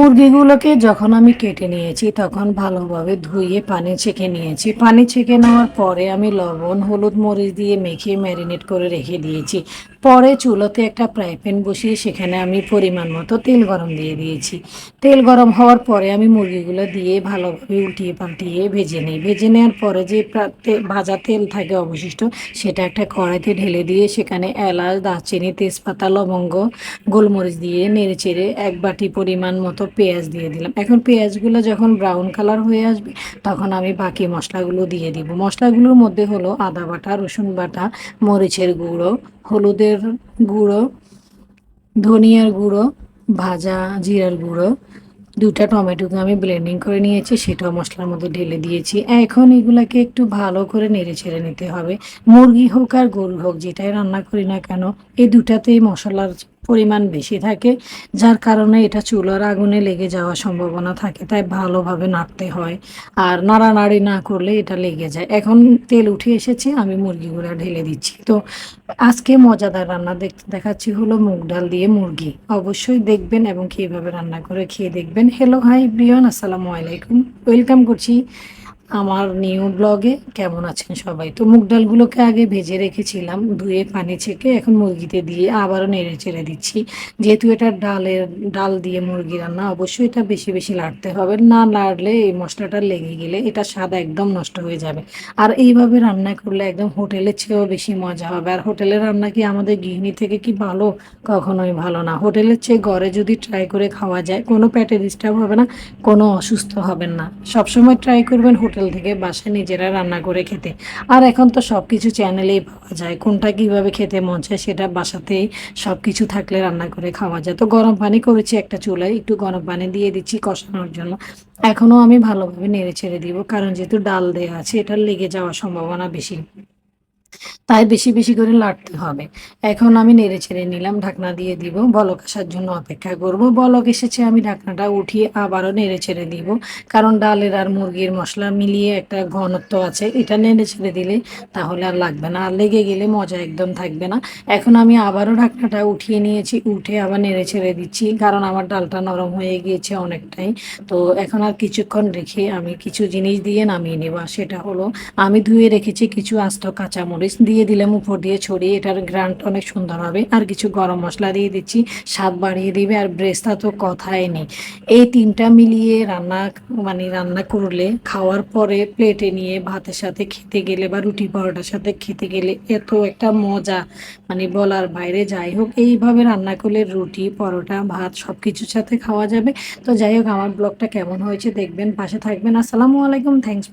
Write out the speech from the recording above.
মুরগিগুলোকে যখন আমি কেটে নিয়েছি, তখন ভালোভাবে ধুয়ে পানি ছেঁকে নিয়েছি। পানি ছেঁকে নেওয়ার পরে আমি লবণ, হলুদ মরিচ দিয়ে মেখে ম্যারিনেট করে রেখে দিয়েছি। পরে চুলোতে একটা ফ্রাই প্যান বসিয়ে সেখানে আমি পরিমাণ মতো তেল গরম দিয়ে দিয়েছি। তেল গরম হওয়ার পরে আমি মুরগিগুলো দিয়ে ভালোভাবে উল্টিয়ে পাল্টিয়ে ভেজে নিই। ভেজে নেওয়ার পরে যে ভাজা তেল থাকে অবশিষ্ট, সেটা একটা কড়াইতে ঢেলে দিয়ে সেখানে এলাচ, দারচিনি, তেজপাতা, লবঙ্গ, গোলমরিচ দিয়ে নেড়ে চেড়ে এক বাটি পরিমাণ মতো পেঁয়াজ দিয়ে দিলাম। এখন পেঁয়াজগুলো যখন ব্রাউন কালার হয়ে আসবে, তখন আমি বাকি মশলাগুলো দিয়ে দিব। মশলাগুলোর মধ্যে হলো আদা বাটা, রসুন বাটা, মরিচের গুঁড়ো, হলুদের গুঁড়ো, ধনিয়ার গুঁড়ো, ভাজা জিরার গুঁড়ো দুটা টমেটোকে আমি ব্লেন্ডিং করে নিয়েছি, সেটাও মশলার মধ্যে ঢেলে দিয়েছি। এখন এগুলাকে একটু ভালো করে নেড়ে ছেড়ে নিতে হবে। মুরগি হোক আর গরু হোক, যেটাই রান্না করি না কেন, এই দুটাতেই মশলার পরিমাণ বেশি থাকে, যার কারণে এটা চুলার আগুনে লেগে যাওয়ার সম্ভাবনা থাকে, তাই ভালোভাবে নাড়তে হয়। আর নাড়ানাড়ি না করলে এটা লেগে যায়। এখন তেল উঠে এসেছে, আমি মুরগিগুলো ঢেলে দিচ্ছি। তো আজকে মজাদার রান্না দেখতে দেখাচ্ছি হলো মুগ ডাল দিয়ে মুরগি। অবশ্যই দেখবেন এবং কীভাবে রান্না করে খেয়ে দেখবেন। হ্যালো হাই ব্রিয়ন আসসালামু আলাইকুম। ওয়েলকাম করছি আমার নিউ ব্লগে কেমন আছেন সবাই? তো মুগ ডালগুলোকে আগে ভেজে রেখেছিলাম, ধুয়ে পানি ছেঁকে এখন মুরগিতে দিয়ে আবারও নেড়ে চেড়ে দিচ্ছি। যেহেতু এটা ডালের, ডাল দিয়ে মুরগি রান্না, অবশ্যই এটা বেশি বেশি লাড়তে হবে। না লাড়লে এই মশলাটা লেগে গেলে এটা স্বাদ একদম নষ্ট হয়ে যাবে। আর এইভাবে রান্না করলে একদম হোটেলের চেয়েও বেশি মজা হবে। আর হোটেলের রান্না কি আমাদের গৃহিণী থেকে কি ভালো? কখনোই ভালো না। হোটেলের চেয়ে ঘরে যদি ট্রাই করে খাওয়া যায়, কোনো পেটে ডিস্টার্ব হবে না, কোনো অসুস্থ হবেন না। সবসময় ট্রাই করবেন হোটেল থেকে বাসায় নিজেরা রান্না করে খেতে। আর এখন তো সব কিছু চ্যানেলেই পাওয়া যায়। কোনটা কীভাবে খেতে মন চায় সেটা বাসাতেই সব কিছু থাকলে রান্না করে খাওয়া যায়। তো গরম পানি করেছি একটা চুলায়, একটু গরম পানি দিয়ে দিচ্ছি কষানোর জন্য। এখনও আমি ভালোভাবে নেড়ে ছেড়ে দিব, কারণ যেহেতু ডাল দেওয়া আছে এটা লেগে যাওয়ার সম্ভাবনা বেশি। তাই বেশি বেশি করে লাড়তে হবে। এখন আমি নেড়ে ছেড়ে নিলাম, ঢাকনা দিয়ে দিব, বলক আসার জন্য অপেক্ষা করব। বলক এসেছে, আমি ঢাকনাটা উঠিয়ে আবারও নেড়ে ছেড়ে দিব। কারণ ডালের আর মুরগির মশলা মিলিয়ে একটা ঘনত্ব আছে, এটা নেড়ে ছেড়ে দিলে তাহলে আর লাগবে না। আর লেগে গেলে মজা একদম থাকবে না। এখন আমি আবারও ঢাকনাটা উঠিয়ে নিয়েছি, উঠে আবার নেড়ে ছেড়ে দিচ্ছি, কারণ আমার ডালটা নরম হয়ে গিয়েছে অনেকটাই। তো এখন আর কিছুক্ষণ রেখে আমি কিছু জিনিস দিয়ে নামিয়ে নেব সেটা হলো, আমি ধুয়ে রেখেছি কিছু আস্ত কাঁচামরিচ দিয়ে দিলাম, উপর দিয়ে ছড়িয়ে। এটার গ্রান্ট অনেক সুন্দর হবে। আর কিছু গরম মশলা দিয়ে দিচ্ছি। স্বাদ বাড়িয়ে দিবে, আর ব্রেস্তা তো কথাই নেই। এই তিনটা মিলিয়ে রান্না মানে রান্না করলে, খাওয়ার পরে প্লেটে নিয়ে ভাতের সাথে খেতে গেলে বা রুটি পরোটার সাথে খেতে গেলে এত একটা মজা মানে বলার বাইরে। যাই হোক, এইভাবে রান্না করলে রুটি, পরোটা, ভাত সব কিছুর সাথে খাওয়া যাবে। তো যাই হোক, আমার ব্লগটা কেমন হয়েছে দেখবেন, পাশে থাকবেন। আসসালামু আলাইকুম থ্যাংকস